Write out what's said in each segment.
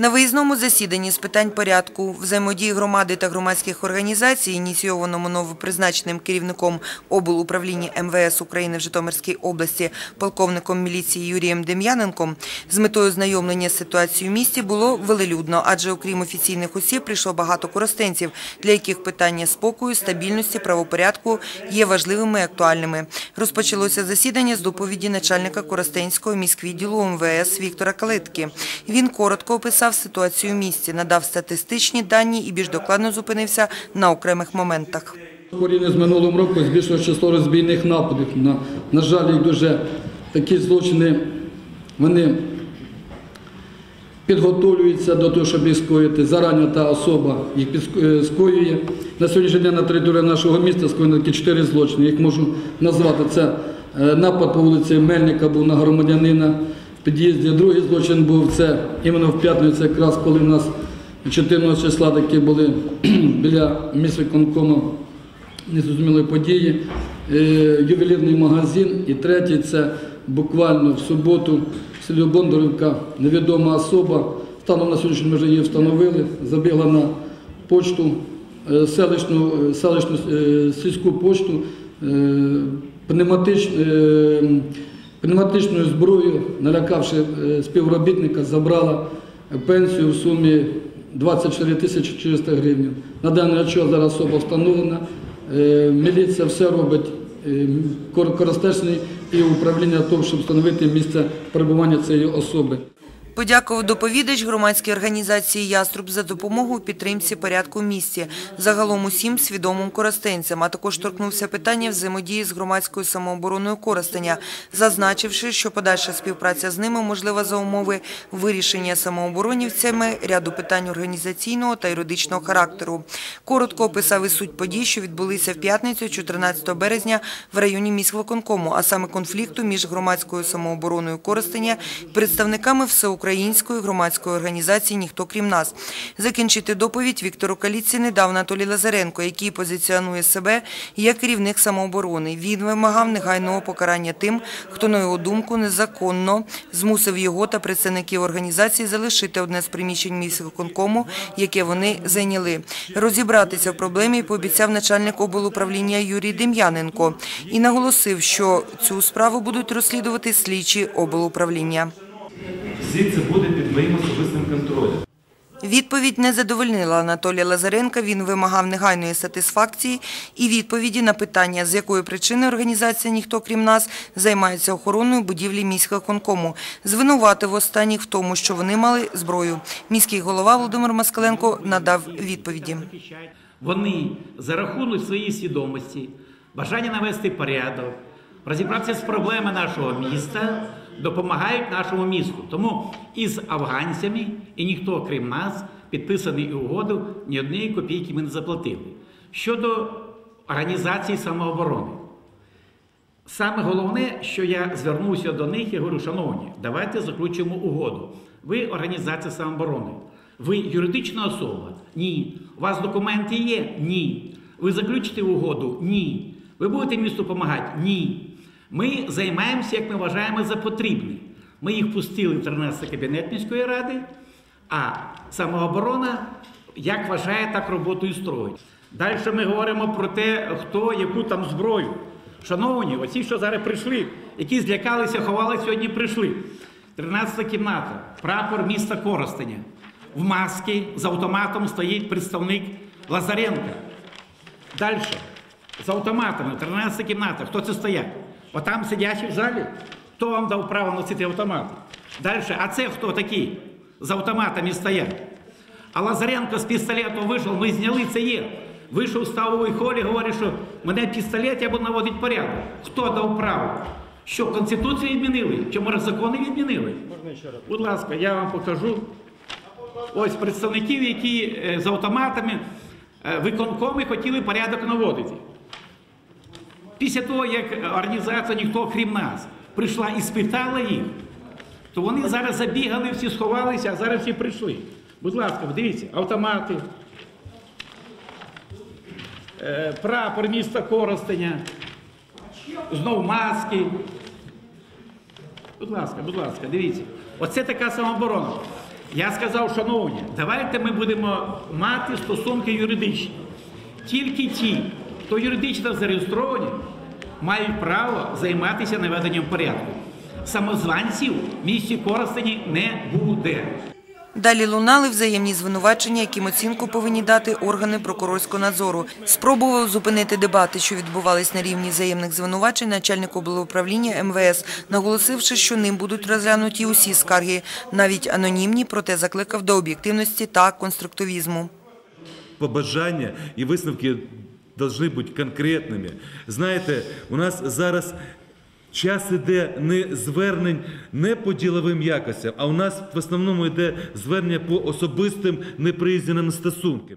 На виїзному засіданні з питань порядку, взаємодії громади та громадських організацій, ініційованому новопризначеним керівником облуправління МВС України в Житомирській області, полковником міліції Юрієм Дем'яненком, з метою знайомлення з ситуацією в місті було велелюдно, адже окрім офіційних осіб прийшло багато коростенців, для яких питання спокою, стабільності, правопорядку є важливими і актуальними. Розпочалося засідання з доповіді начальника Коростенського міськвідділу МВС Віктора Калитки. Він коротко описав ситуацію в місті, надав статистичні дані і більш докладно зупинився на окремих моментах. Порівняно з минулим роком збільшилось число розбійних нападів. На, на жаль, їх дуже такі злочини вони підготовлюються до того, щоб їх скоїти. Зарані та особа їх е, скоює. На сьогоднішній день на території нашого міста скоєно такі чотири злочини. Їх можу назвати. Це е, напад по вулиці Мельника був на громадянина в під'їзді. Другий злочин був це іменно в п'ятницю, якраз коли в нас 14 числа такі були біля міськвиконкому незрозумілої події, Е, ювелірний магазин. І третій це буквально в суботу в селі Бондарівка невідома особа. Станом на сьогоднішній вже її встановили, забігла на почту, е, селищну, е, селищну сільську пошту, е, пневматич, е, пневматичною зброєю, налякавши е, співробітника, забрала пенсію в сумі 24 тисячі 400 гривень. На даний час зараз особа встановлена. Е, Міліція все робить е, користечний і управління того, щоб встановити місце перебування цієї особи. Подякував доповідач громадській організації «Яструб» за допомогу у підтримці порядку в місті, загалом усім свідомим коростенцям, а також торкнувся питання взаємодії з громадською самообороною Коростеня, зазначивши, що подальша співпраця з ними можлива за умови вирішення самооборонівцями ряду питань організаційного та юридичного характеру. Коротко описав і суть подій, що відбулися в п'ятницю, 14 березня, в районі міськвиконкому, а саме конфлікту між громадською самообороною Коростеня і представниками всеукраїнської громадської організації «Ніхто крім нас». Закінчити доповідь Віктору Каліці не дав Анатолій Лазаренко, який позиціонує себе як керівник самооборони. Він вимагав негайного покарання тим, хто, на його думку, незаконно змусив його та представників організації залишити одне з приміщень міськвиконкому, яке вони зайняли. Розібратися в проблемі пообіцяв начальник облуправління Юрій Дем'яненко і наголосив, що цю справу будуть розслідувати слідчі облуправління. Всі це буде під моїм особистим контролем. Відповідь не задовольнила Анатолія Лазаренка. Він вимагав негайної сатисфакції і відповіді на питання, з якої причини організація «Ніхто крім нас» займається охороною будівлі міськвиконкому. Звинуватив останніх в тому, що вони мали зброю. Міський голова Володимир Москаленко надав відповіді. Вони за рахунок своєї свідомості, бажання навести порядок, розібратися з проблемами нашого міста, допомагають нашому місту. Тому із афганцями і ніхто, крім нас, підписаний угоду, ні однієї копійки ми не заплатили. Щодо організації самооборони. Саме головне, що я звернувся до них і говорю, шановні, давайте заключимо угоду. Ви організація самооборони. Ви юридична особа? Ні. У вас документи є? Ні. Ви заключите угоду? Ні. Ви будете місту допомагати? Ні. Ми займаємося, як ми вважаємо за потрібне. Ми їх пустили в 13 кабінет міської ради, а самооборона, як вважає, так роботу і строїть. Далі ми говоримо про те, хто яку там зброю. Шановні, оці, що зараз прийшли, які злякалися, ховали, сьогодні прийшли. 13 кімната, прапор міста Коростеня. В масці з автоматом стоїть представник Лазаренка. Далі. З автоматами, 13 кімната. Хто це стоять? Отам сидячі в залі. Хто вам дав право носити автомат? Далі. А це хто такі? З автоматами стоять. А Лазаренко з пістолетом вийшов, ми зняли це є. Вийшов в ставовий холі, говорить, що мене пістолет, я буду наводити порядок. Хто дав право? Що, Конституцію відмінили? Чи може закони відмінили? Будь ласка, я вам покажу. Ось представників, які е, з автоматами е, виконкоми хотіли порядок наводити. Після того, як організація ніхто крім нас прийшла і спитала їх, то вони зараз забігали, всі сховалися, а зараз всі прийшли. Будь ласка, дивіться, автомати, е, прапор міста Коростеня, знов маски. Будь ласка, будь ласка, дивіться. Оце така самооборона. Я сказав, шановні, давайте ми будемо мати стосунки юридичні. Тільки ті, хто юридично зареєстровані, мають право займатися наведенням порядку. Самозванців в місті Коростені не буде. Далі лунали взаємні звинувачення, яким оцінку повинні дати органи прокурорського надзору. Спробував зупинити дебати, що відбувались на рівні взаємних звинувачень, начальник облуправління МВС, наголосивши, що ним будуть розглянуті усі скарги, навіть анонімні, проте закликав до об'єктивності та конструктивізму. Побажання і висновки повинні бути конкретними. Знаєте, у нас зараз час іде не звернень не по діловим якостям, а у нас в основному йде звернення по особистим неприязненим стосункам.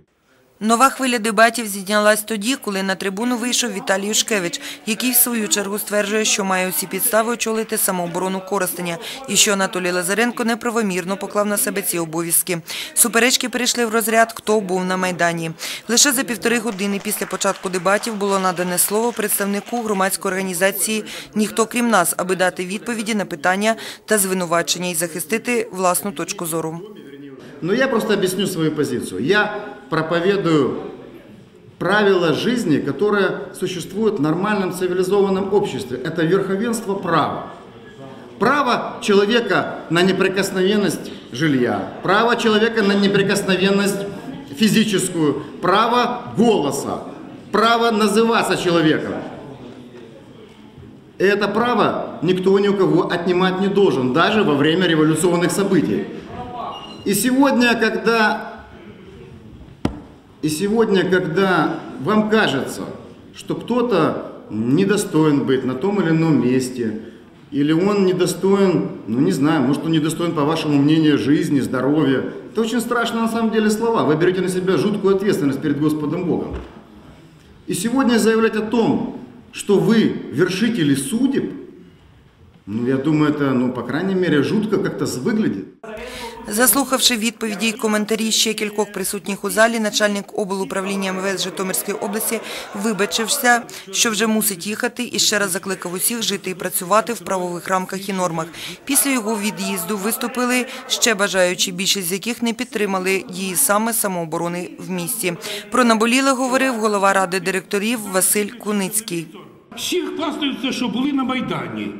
Нова хвиля дебатів зіднялась тоді, коли на трибуну вийшов Віталій Юшкевич, який в свою чергу стверджує, що має усі підстави очолити самооборону Коростеня і що Анатолій Лазаренко неправомірно поклав на себе ці обов'язки. Суперечки перейшли в розряд «Хто був на Майдані?». Лише за півтори години після початку дебатів було надане слово представнику громадської організації «Ніхто крім нас», аби дати відповіді на питання та звинувачення і захистити власну точку зору. Но я просто объясню свою позицию. Я проповедую правила жизни, которые существуют в нормальном цивилизованном обществе. Это верховенство права. Право человека на неприкосновенность жилья, право человека на неприкосновенность физическую, право голоса, право называться человеком. И это право никто ни у кого отнимать не должен, даже во время революционных событий. И сегодня, когда, и сегодня, когда вам кажется, что кто-то недостоин быть на том или ином месте, или он недостоин, ну не знаю, может он недостоин, по вашему мнению, жизни, здоровья, это очень страшные на самом деле слова. Вы берете на себя жуткую ответственность перед Господом Богом. И сегодня заявлять о том, что вы вершители судеб, ну я думаю, это, ну по крайней мере, жутко как-то выглядит. Заслухавши відповіді й коментарі ще кількох присутніх у залі, начальник облуправління МВС Житомирської області вибачився, що вже мусить їхати і ще раз закликав усіх жити і працювати в правових рамках і нормах. Після його від'їзду виступили ще бажаючі, більшість з яких не підтримали дії саме самооборони в місті. Про наболіле говорив голова ради директорів Василь Куницький. Всіх хвастаються, що були на Майдані.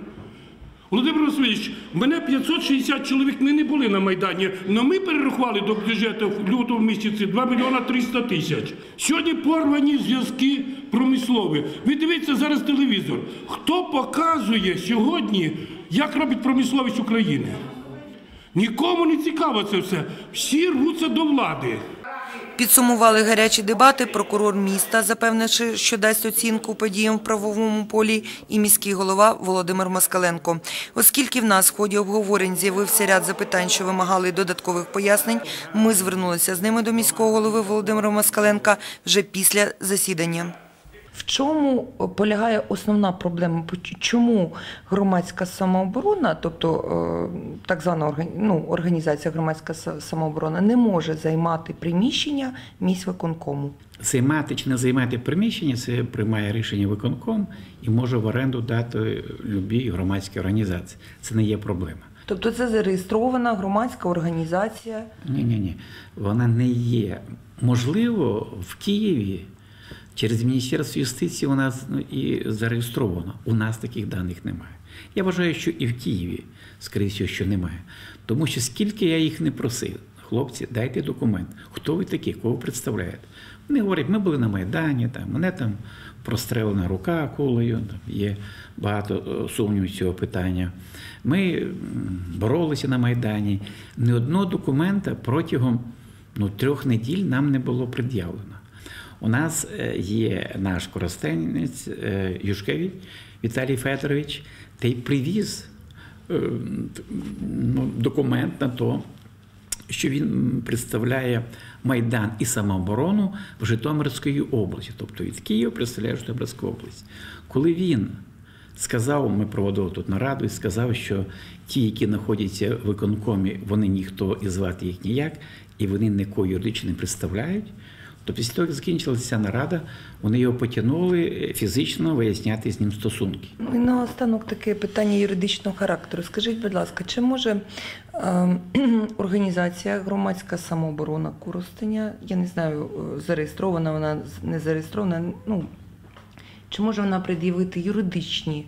Володимир Васильович, в мене 560 чоловік, ми не були на Майдані, але ми перерахували до бюджету в лютому місяці 2 мільйона 300 тисяч. Сьогодні порвані зв'язки промислові. Ви дивіться зараз телевізор. Хто показує сьогодні, як робить промисловість України? Нікому не цікаво це все. Всі рвуться до влади. Підсумували гарячі дебати прокурор міста, запевнивши, що дасть оцінку подіям в правовому полі, і міський голова Володимир Москаленко. Оскільки в нас в ході обговорень з'явився ряд запитань, що вимагали додаткових пояснень, ми звернулися з ними до міського голови Володимира Москаленка вже після засідання. В чому полягає основна проблема? Чому громадська самооборона, тобто е, так звана ну, організація громадська самооборона, не може займати приміщення міськвиконкому? Займати чи не займати приміщення, це приймає рішення виконком і може в оренду дати любій громадській організації. Це не є проблема. Тобто це зареєстрована громадська організація. Ні, ні, ні. Вона не є. Можливо, в Києві через Міністерство юстиції у нас ну, і зареєстровано. У нас таких даних немає. Я вважаю, що і в Києві, скоріше, що немає. Тому що скільки я їх не просив, хлопці, дайте документ. Хто ви такі, кого представляєте? Вони говорять, ми були на Майдані, там, мене там прострелена рука кулею, там, є багато е, сумнівів цього питання. Ми боролися на Майдані. Ні одного документа протягом ну, трьох неділь нам не було пред'явлено. У нас е, є наш коростенець е, Юшкевич Віталій Федорович, та привіз е, ну, документ на то, що він представляє Майдан і самооборону в Житомирської області, тобто від Києва представляє Житомирську область. Коли він сказав, ми проводили тут нараду і сказав, що ті, які знаходяться в виконкомі, вони ніхто і звати їх ніяк, і вони нікого юридично не представляють, То після того, як закінчилася нарада, вони його потягнули е, фізично виясняти з ним стосунки. Ну і наостанок таке питання юридичного характеру. Скажіть, будь ласка, чи може е, організація громадська самооборона Коростеня, я не знаю, е, зареєстрована вона, не зареєстрована, ну, чи може вона пред'явити юридичні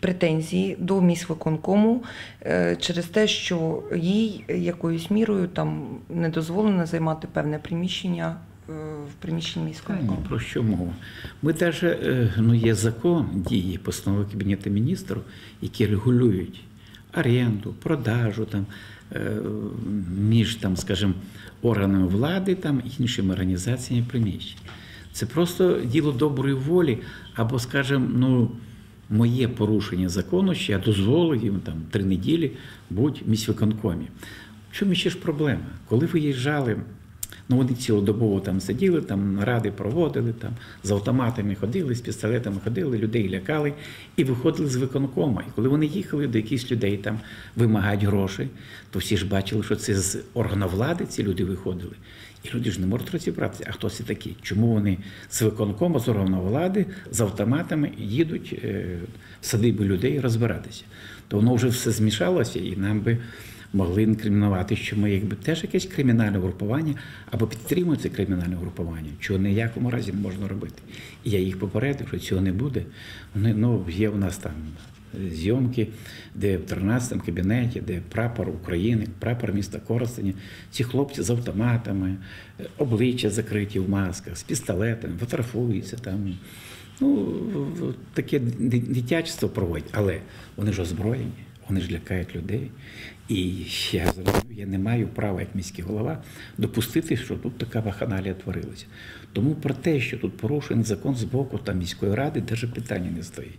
претензії до міськвиконкому е, через те, що їй якоюсь мірою там не дозволено займати певне приміщення е, в приміщенні Та ні, про що мова? Ми теж, ну, є закон дії, постанови Кабінету міністрів, які регулюють оренду, продажу там, е, між там, скажімо, органами влади там, іншими організаціями приміщень. Це просто діло доброї волі, або, скажімо, ну, моє порушення закону, що я дозволив їм там три неділі бути в міськвиконкомі. В чому ще ж проблема? Коли виїжджали Ну, вони цілодобово там сиділи, там наради проводили, там з автоматами ходили, з пістолетами ходили, людей лякали і виходили з виконкома. І коли вони їхали до якихось людей там вимагають грошей, то всі ж бачили, що це з органу влади ці люди виходили. І люди ж не можуть розібратися, а хто це такі? Чому вони з виконкома, з органу влади, з автоматами їдуть е, в садиби людей розбиратися? То воно вже все змішалося, і нам би могли інкримінувати, що ми якби теж якесь кримінальне групування або підтримуємо це кримінальне групування, чого ніякому разі не можна робити. І я їх попередив, що цього не буде. Вони, ну, є у нас там зйомки, де в 13 кабінеті, де прапор України, прапор міста Коростені, ці хлопці з автоматами, обличчя закриті в масках, з пістолетами, фотографуються там. Ну, таке ди- дитячество проводять, але вони ж озброєні. Вони ж лякають людей. І я зрозумів, я не маю права, як міський голова, допустити, що тут така ваханалія творилася. Тому про те, що тут порушений закон з боку там, міської ради, навіть питання не стоїть.